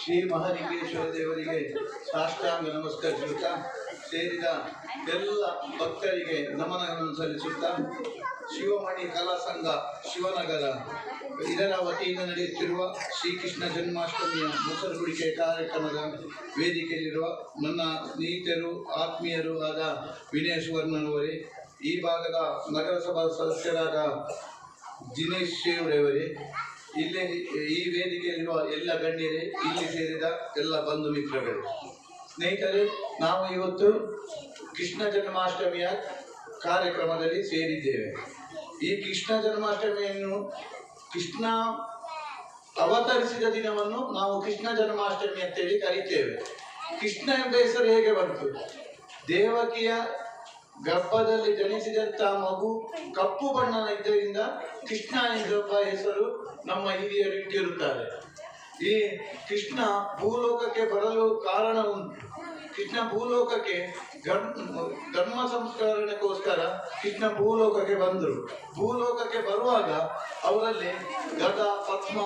ಶ್ರೀ ಮಹಾಲಿಂಗೇಶ್ವರ ದೇವರಿಗೆ ಸಾಷ್ಟಾಂಗ ನಮಸ್ಕರಿಸುತ್ತಾ ಸೇರಿದ ಎಲ್ಲ ಭಕ್ತರಿಗೆ ನಮನಗಳನ್ನು ಸಲ್ಲಿಸುತ್ತಾ, ಶಿವಮಣಿ ಕಲಾ ಸಂಘ ಶಿವನಗರ, ಇದರ ವತಿಯಿಂದ ನಡೆಯುತ್ತಿರುವ ಶ್ರೀಕೃಷ್ಣ ಜನ್ಮಾಷ್ಟಮಿಯ ಮೊಸರು ಕುಡಿಕೆ ಕಾರ್ಯಕ್ರಮದ ವೇದಿಕೆಯಲ್ಲಿರುವ ನನ್ನ ಸ್ನೇಹಿತರು, ಆತ್ಮೀಯರು ಆದ ವಿನಯ ಸುವರ್ಣನವರೇ ಈ ಭಾಗದ ನಗರಸಭಾ ಸದಸ್ಯರಾದ ದಿನೇಶ್ ಶೇವ್ರವರೇ ಇಲ್ಲಿ ಈ ವೇದಿಕೆಯಲ್ಲಿರುವ ಎಲ್ಲ ಗಣ್ಯರೇ ಇಲ್ಲಿ ಸೇರಿದ ಎಲ್ಲ ಬಂಧು ಮಿತ್ರಗಳು. ಸ್ನೇಹಿತರೆ, ನಾವು ಇವತ್ತು ಕೃಷ್ಣ ಜನ್ಮಾಷ್ಟಮಿಯ ಕಾರ್ಯಕ್ರಮದಲ್ಲಿ ಸೇರಿದ್ದೇವೆ. ಈ ಕೃಷ್ಣ ಜನ್ಮಾಷ್ಟಮಿಯನ್ನು ಕೃಷ್ಣ ಅವತರಿಸಿದ ದಿನವನ್ನು ನಾವು ಕೃಷ್ಣ ಜನ್ಮಾಷ್ಟಮಿ ಅಂತೇಳಿ ಕರೀತೇವೆ. ಕೃಷ್ಣ ಎಂಬ ಹೆಸರು ಹೇಗೆ ಬಂತು? ದೇವಕಿಯ ಗರ್ಭದಲ್ಲಿ ಜನಿಸಿದಂತ ಮಗು ಕಪ್ಪು ಬಣ್ಣದ ಇದ್ದರಿಂದ ಕೃಷ್ಣ ಎಂಬ ಹೆಸರು ನಮ್ಮ ಹಿರಿಯರು ಇಟ್ಟಿರುತ್ತಾರೆ. ಈ ಕೃಷ್ಣ ಭೂಲೋಕಕ್ಕೆ ಬರಲು ಕಾರಣ ಉಂಟು. ಕೃಷ್ಣ ಭೂಲೋಕಕ್ಕೆ ಧರ್ಮ ಸಂಸ್ಕರಣಕ್ಕೋಸ್ಕರ ಕೃಷ್ಣ ಭೂಲೋಕಕ್ಕೆ ಬಂದರು. ಭೂಲೋಕಕ್ಕೆ ಬರುವಾಗ ಅವರಲ್ಲಿ ಗದ, ಪದ್ಮ,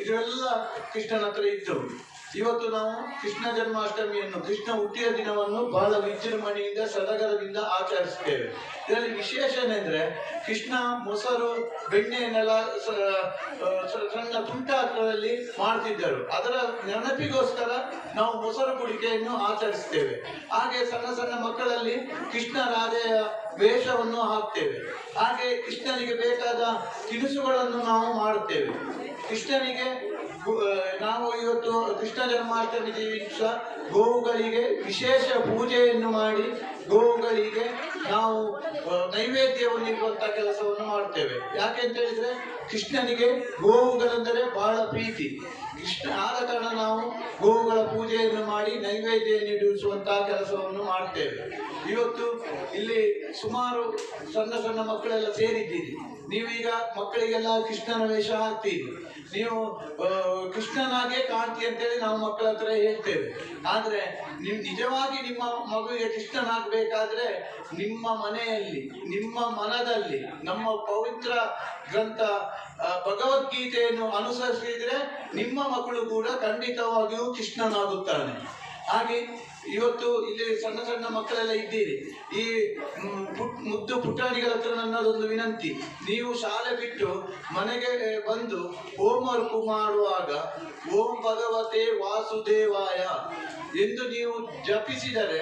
ಇದೆಲ್ಲ ಕೃಷ್ಣನ ಹತ್ರ ಇದ್ದವು. ಇವತ್ತು ನಾವು ಕೃಷ್ಣ ಜನ್ಮಾಷ್ಟಮಿಯನ್ನು, ಕೃಷ್ಣ ಹುಟ್ಟಿದ ದಿನವನ್ನು ಬಹಳ ವಿಜೃಂಭಣೆಯಿಂದ, ಸಡಗರದಿಂದ ಆಚರಿಸ್ತೇವೆ ಇದರಲ್ಲಿ ವಿಶೇಷ ಏನೆಂದ್ರೆ, ಕೃಷ್ಣ ಮೊಸರು ಬೆಣ್ಣೆಯನ್ನೆಲ್ಲ ಸಣ್ಣ ತುಂಟಾಕದಲ್ಲಿ ಮಾಡ್ತಿದ್ದರು. ಅದರ ನೆನಪಿಗೋಸ್ಕರ ನಾವು ಮೊಸರು ಕುಡಿಕೆಯನ್ನು ಆಚರಿಸ್ತೇವೆ ಹಾಗೆ ಸಣ್ಣ ಸಣ್ಣ ಮಕ್ಕಳಲ್ಲಿ ಕೃಷ್ಣ ರಾಧೆಯ ವೇಷವನ್ನು ಹಾಕ್ತೇವೆ. ಹಾಗೆ ಕೃಷ್ಣನಿಗೆ ಬೇಕಾದ ತಿನಿಸುಗಳನ್ನು ನಾವು ಮಾಡುತ್ತೇವೆ. ಕೃಷ್ಣನಿಗೆ ನಾವು ಇವತ್ತು ಕೃಷ್ಣ ಜನ್ಮಾಷ್ಟಮಿ ದಿವಸ ಗೋವುಗಳಿಗೆ ವಿಶೇಷ ಪೂಜೆಯನ್ನು ಮಾಡಿ ಗೋವುಗಳಿಗೆ ನಾವು ನೈವೇದ್ಯವನ್ನು ಇರುವಂತ ಕೆಲಸವನ್ನು ಮಾಡ್ತೇವೆ. ಯಾಕೆ ಅಂತ ಹೇಳಿದ್ರೆ, ಕೃಷ್ಣನಿಗೆ ಗೋವುಗಳೆಂದರೆ ಬಹಳ ಪ್ರೀತಿ. ಕೃಷ್ಣ ಆದ ಕಾರಣ ನಾವು ಗೋವುಗಳ ಪೂಜೆಯನ್ನು ಮಾಡಿ ನೈವೇದ್ಯ ನೀಡಿಸುವಂತಹ ಕೆಲಸವನ್ನು ಮಾಡ್ತೇವೆ. ಇವತ್ತು ಇಲ್ಲಿ ಸುಮಾರು ಸಣ್ಣ ಸಣ್ಣ ಮಕ್ಕಳೆಲ್ಲ ಸೇರಿದ್ದೀರಿ. ನೀವೀಗ ಮಕ್ಕಳಿಗೆಲ್ಲ ಕೃಷ್ಣನ ವೇಷ ಹಾಕ್ತೀರಿ. ನೀವು ಕೃಷ್ಣನಾಗೆ ಕಾಣ್ತಿ ಅಂತೇಳಿ ನಾವು ಮಕ್ಕಳ ಹತ್ರ ಹೇಳ್ತೇವೆ. ಆದ್ರೆ ನಿಜವಾಗಿ ನಿಮ್ಮ ಮಗುವಿಗೆ ಕೃಷ್ಣನಾಗಬೇಕಾದ್ರೆ ನಿಮ್ಮ ಮನೆಯಲ್ಲಿ, ನಿಮ್ಮ ಮನದಲ್ಲಿ, ನಮ್ಮ ಪವಿತ್ರ ಗ್ರಂಥ ಭಗವದ್ಗೀತೆಯನ್ನು ಅನುಸರಿಸಿದರೆ ನಿಮ್ಮ ಮಕ್ಕಳು ಕೂಡ ಖಂಡಿತವಾಗಿಯೂ ಕೃಷ್ಣನಾಗುತ್ತಾನೆ ಹಾಗೆ ಇವತ್ತು ಇಲ್ಲಿ ಸಣ್ಣ ಸಣ್ಣ ಮಕ್ಕಳೆಲ್ಲ ಇದ್ದೀರಿ. ಈ ಮುದ್ದು ಪುಟಾಣಿಗಳ ಹತ್ರ ನನ್ನದೊಂದು ವಿನಂತಿ. ನೀವು ಶಾಲೆ ಬಿಟ್ಟು ಮನೆಗೆ ಬಂದು ಹೋಮ್ವರ್ಕ್ ಮಾಡುವಾಗ, ಓಂ ಭಗವತೆ ವಾಸುದೇವಾಯ, ಎಂದು ನೀವು ಜಪಿಸಿದರೆ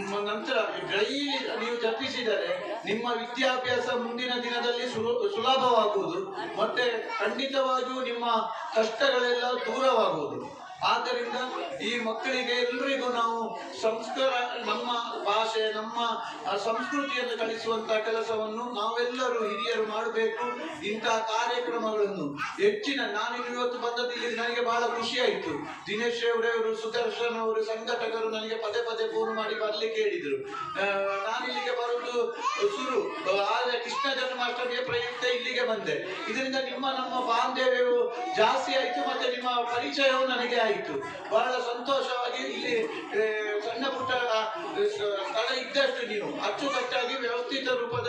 ನಂತರ ಗೈ ನೀವು ತಪ್ಪಿಸಿದರೆ ನಿಮ್ಮ ವಿದ್ಯಾಭ್ಯಾಸ ಮುಂದಿನ ದಿನದಲ್ಲಿ ಸುಲ- ಸುಲಭವಾಗುವುದು. ಮತ್ತೆ ಖಂಡಿತವಾಗಿಯೂ ನಿಮ್ಮ ಕಷ್ಟಗಳೆಲ್ಲ ದೂರವಾಗುವುದು. ಆದ್ದರಿಂದ ಈ ಮಕ್ಕಳಿಗೆ ಎಲ್ರಿಗೂ ನಾವು ಸಂಸ್ಕಾರ, ನಮ್ಮ ಭಾಷೆ, ನಮ್ಮ ಸಂಸ್ಕೃತಿಯನ್ನು ಕಲಿಸುವಂತ ಕೆಲಸವನ್ನು ನಾವೆಲ್ಲರೂ ಹಿರಿಯರು ಮಾಡಬೇಕು. ಇಂತಹ ಕಾರ್ಯಕ್ರಮಗಳನ್ನು ಹೆಚ್ಚಿನ ನಾನು ಇವತ್ತು ಬಂದದ್ದು ನನಗೆ ಬಹಳ ಖುಷಿ ಆಯಿತು ದಿನೇಶ್ ಅವರವರು ಸುದರ್ಶನ್ ಅವರು, ಸಂಘಟಕರು ನನಗೆ ಪದೇ ಪದೇ ಫೋನ್ ಮಾಡಿ ಬರಲಿಕ್ಕೆ ಹೇಳಿದರು. ನಾನು ಇಲ್ಲಿಗೆ ಬರುವುದು ಶುರು ಆದರೆ ಕೃಷ್ಣ ಜನ್ಮಾಷ್ಟಮಿಯ ಪ್ರಯುಕ್ತ ಇಲ್ಲಿಗೆ ಬಂದೆ. ಇದರಿಂದ ನಿಮ್ಮ ನಮ್ಮ ಬಾಂಧವ್ಯವು ಜಾಸ್ತಿ ಆಯಿತು ಮತ್ತೆ ನಿಮ್ಮ ಪರಿಚಯವು ನನಗೆ ಆಯಿತು. ಬಹಳ ಸಂತೋಷವಾಗಿ ಇಲ್ಲಿ ಸಣ್ಣ ಪುಟ್ಟ ಸ್ಥಳ ಇದ್ದಷ್ಟು ನೀವು. ಅಚ್ಚುಕಟ್ಟಾಗಿ ವ್ಯವಸ್ಥಿತ ಈ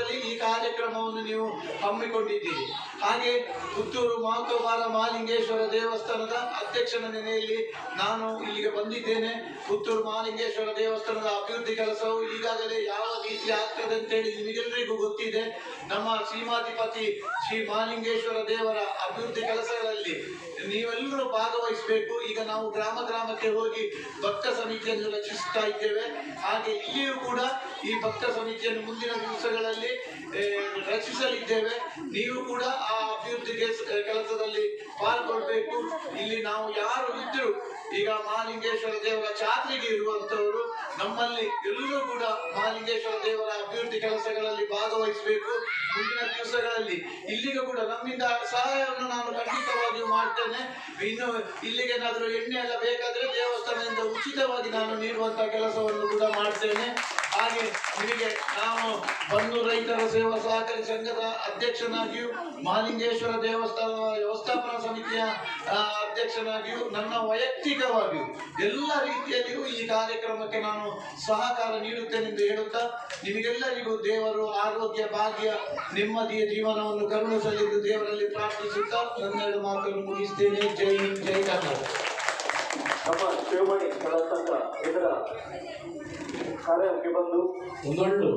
ಕಾರ್ಯಕ್ರಮವನ್ನು ನೀವು ಹಮ್ಮಿಕೊಂಡಿದ್ದೀರಿ. ಹಾಗೆ ಪುತ್ತೂರು ಮಹತ್ವಭಾರ ಮಹಾಲಿಂಗೇಶ್ವರ ದೇವಸ್ಥಾನದ ಅಧ್ಯಕ್ಷನ ನೆನೆಯಲ್ಲಿ ನಾನು ಇಲ್ಲಿಗೆ ಬಂದಿದ್ದೇನೆ. ಪುತ್ತೂರು ಮಹಾಲಿಂಗೇಶ್ವರ ದೇವಸ್ಥಾನದ ಅಭಿವೃದ್ಧಿ ಕೆಲಸವು ಈಗಾಗಲೇ ಯಾವ ರೀತಿ ಆಗ್ತದೆ ಅಂತೇಳಿ ನಿಮಗೆಲ್ಲರಿಗೂ ಗೊತ್ತಿದೆ. ನಮ್ಮ ಶ್ರೀಮಾಧಿಪತಿ ಶ್ರೀ ಮಹಾಲಿಂಗೇಶ್ವರ ದೇವರ ಅಭಿವೃದ್ಧಿ ಕೆಲಸಗಳಲ್ಲಿ ನೀವೆಲ್ಲರೂ ಭಾಗವಹಿಸಬೇಕು. ಈಗ ನಾವು ಗ್ರಾಮ ಗ್ರಾಮಕ್ಕೆ ಹೋಗಿ ಭಕ್ತ ಸಮಿತಿಯನ್ನು ರಚಿಸ್ತಾ ಇದ್ದೇವೆ. ಹಾಗೆ ಇಲ್ಲಿಯೂ ಕೂಡ ಈ ಭಕ್ತ ಸಮಿತಿಯನ್ನು ಮುಂದಿನ ದಿವಸಗಳಲ್ಲಿ ಆ, ರಚಿಸಲಿದ್ದೇವೆ. ನೀವು ಕೂಡ ಆ ಅಭಿವೃದ್ಧಿಗೆ ಕೆಲಸದಲ್ಲಿ ಪಾಲ್ಗೊಳ್ಬೇಕು. ಇಲ್ಲಿ ನಾವು ಯಾರು ಇದ್ರು ಈಗ ಮಹಾಲಿಂಗೇಶ್ವರ ದೇವರ ಚಾತ್ರಿಗೆ ಇರುವಂತವರು ನಮ್ಮಲ್ಲಿ ಎಲ್ಲರೂ ಕೂಡ ಮಹಾಲಿಂಗೇಶ್ವರ ದೇವರ ಅಭಿವೃದ್ಧಿ ಕೆಲಸಗಳಲ್ಲಿ ಭಾಗವಹಿಸಬೇಕು. ಮುಂದಿನ ದಿವಸಗಳಲ್ಲಿ ಇಲ್ಲಿಗೆ ಕೂಡ ನಮ್ಮಿಂದ ಸಹಾಯವನ್ನು ನಾನು ಖಂಡಿತವಾಗಿಯೂ ಮಾಡ್ತೇನೆ. ಇನ್ನು ಇಲ್ಲಿಗೆ ಏನಾದರೂ ಎಣ್ಣೆ ಎಲ್ಲ ಬೇಕಾದ್ರೆ ದೇವಸ್ಥಾನದಿಂದ ಉಚಿತವಾಗಿ ನಾನು ನೀಡುವಂತ ಕೆಲಸವನ್ನು ಕೂಡ ಮಾಡ್ತೇನೆ. ಹಾಗೆ ನಿಮಗೆ ನಾವು ಬಂದು ರೈತರ ಸೇವಾ ಸಹಕಾರಿ ಸಂಘದ ಅಧ್ಯಕ್ಷನಾಗಿಯೂ ಮಾಲಿಂಗೇಶ್ವರ ದೇವಸ್ಥಾನ ವ್ಯವಸ್ಥಾಪನಾ ಸಮಿತಿಯ ಅಧ್ಯಕ್ಷನಾಗಿಯೂ ನನ್ನ ವೈಯಕ್ತಿಕವಾಗಿಯೂ ಎಲ್ಲ ರೀತಿಯಲ್ಲಿಯೂ ಈ ಕಾರ್ಯಕ್ರಮಕ್ಕೆ ನಾನು ಸಹಕಾರ ನೀಡುತ್ತೇನೆ ಎಂದು ಹೇಳುತ್ತಾ ನಿಮಗೆಲ್ಲರಿಗೂ ದೇವರು ಆರೋಗ್ಯ, ಭಾಗ್ಯ, ನೆಮ್ಮದಿಯ ಜೀವನವನ್ನು ಕರುಣಿಸಲಿದ್ದು ದೇವರಲ್ಲಿ ಪ್ರಾರ್ಥಿಸುತ್ತಾ ನನ್ನೆರಡು ಮಾತನ್ನು ಮುಗಿಸ್ತೇನೆ. ಜೈ ಜೈ ಕರ್ನಾಟಕ. ನಮ್ಮ ಶಿವಮಣಿ ಕಲಾ ಇದರ ಕಾರ್ಯಕ್ಕೆ ಬಂದು ಒಂದೊಳ್ಳು.